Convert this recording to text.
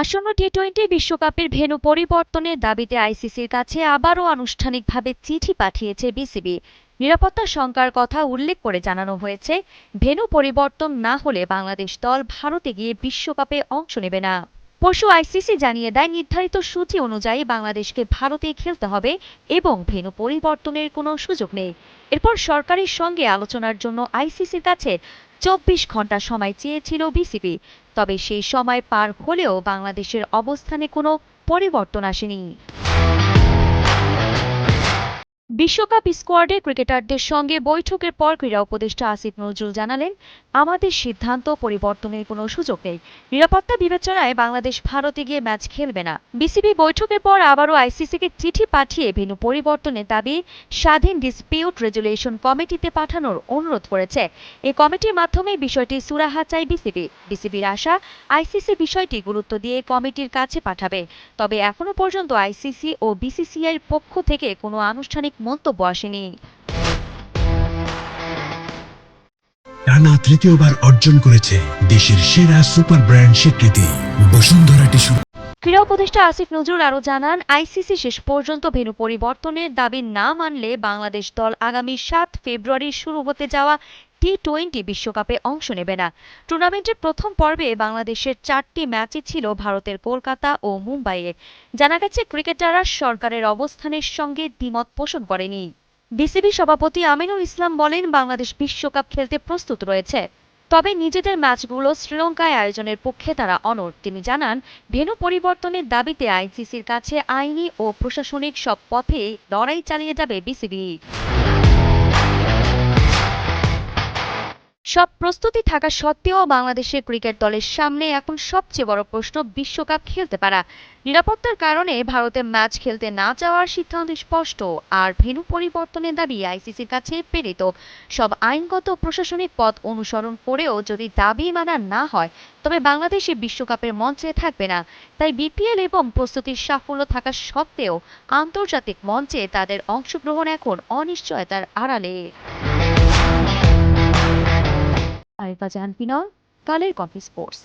আসন্ন T twenty বিশ্বকাপের venue পরিবর্তনের দাবিতে আইসিসির কাছে আবারও আনুষ্ঠানিকভাবে চিঠি পাঠিয়েছে বিসিবি। নিরাপত্তা শঙ্কার কথা উল্লেখ করে জানানো হয়েছে, ভেন্যু পরিবর্তন না হলে বাংলাদেশ দল ভারতে গিয়ে বিশ্বকাপে অংশ নেবে না। পরশু আইসিসি জানিয়ে দেয়, নির্ধারিত সূচি অনুযায়ী বাংলাদেশকে ভারতে খেলতে হবে এবং ভেন্যু পরিবর্তনের কোনো সুযোগ নেই। এরপর সরকারের সঙ্গে আলোচনার জন্য আইসিসির কাছে চব্বিশ ঘণ্টা সময় চেয়েছিল বিসিবি। তবে সেই সময় পার হলেও বাংলাদেশের অবস্থানে কোনো পরিবর্তন আসেনি। বিশ্বকাপ স্কোয়াডে ক্রিকেটারদের সঙ্গে বৈঠকের পর ক্রীড়া উপদেষ্টা আসিফ নজরুল জানালেন, আমাদের সিদ্ধান্ত পরিবর্তনের কোনো সুযোগ নেই। নিরাপত্তা বিবেচনায় বাংলাদেশ ভারতে গিয়ে ম্যাচ খেলবে না। বিসিবি বৈঠকের পর আবারও আইসিসিকে চিঠি পাঠিয়ে ভেন্যু পরিবর্তনের দাবি স্বাধীন ডিসপিউট রেজুলেশন কমিটিতে পাঠানোর অনুরোধ করেছে। এই কমিটির মাধ্যমে বিষয়টি সুরাহা চায় বিসিবি। বিসিবির আশা, আইসিসি বিষয়টি গুরুত্ব দিয়ে কমিটির কাছে পাঠাবে। তবে এখনও পর্যন্ত আইসিসি ও বিসিসিআইয়ের পক্ষ থেকে কোনো আনুষ্ঠানিক মন্তব্য আসেনি। টানা তৃতীয়বার অর্জন করেছে দেশের সেরা সুপার ব্র্যান্ড স্বীকৃতি বসুন্ধরা টিস্যু। ক্রীড়া উপদেষ্টা আসিফ নজরুল আরও জানান আইসিসি শেষ পর্যন্ত ভেন্যু পরিবর্তনের দাবি না মানলে বাংলাদেশ দল আগামী সাত ফেব্রুয়ারি শুরু হতে যাওয়া টি টোয়েন্টি বিশ্বকাপে অংশ নেবে না। টুর্নামেন্টের প্রথম পর্বে বাংলাদেশের চারটি ম্যাচই ছিল ভারতের কলকাতা ও মুম্বাইয়ে। জানা গেছে, ক্রিকেটাররা সরকারের অবস্থানের সঙ্গে দ্বিমত পোষণ করেনি। বিসিবি সভাপতি আমিনুল ইসলাম বলেন, বাংলাদেশ বিশ্বকাপ খেলতে প্রস্তুত রয়েছে। তবে নিজেদের ম্যাচগুলো শ্রীলঙ্কায় আয়োজনের পক্ষে তারা অনড়। তিনি জানান ভেনু পরিবর্তনের দাবিতে আইসিসির কাছে আইনি ও প্রশাসনিক সব পথে লড়াই চালিয়ে যাবে বিসিবি। সব প্রস্তুতি থাকা সত্ত্বেও বাংলাদেশের ক্রিকেট দলের সামনে এখন সবচেয়ে বড় প্রশ্ন বিশ্বকাপ খেলতে পারা। নিরাপত্তার কারণে ভারতে ম্যাচ খেলতে না যাওয়ার সিদ্ধান্ত স্পষ্ট, আর ভেন্যু পরিবর্তনের দাবি আইসিসির কাছে প্রেরিত। সব আইনগত প্রশাসনিক পথ অনুসরণ করেও যদি দাবি মানা না হয়, তবে বাংলাদেশে বিশ্বকাপের মঞ্চে থাকবে না। তাই বিপিএল এবং প্রস্তুতির সাফল্য থাকা সত্ত্বেও আন্তর্জাতিক মঞ্চে তাদের অংশগ্রহণ এখন অনিশ্চয়তার আড়ালে। আরিফা জাহান পিনল কালের কফি স্পোর্টস।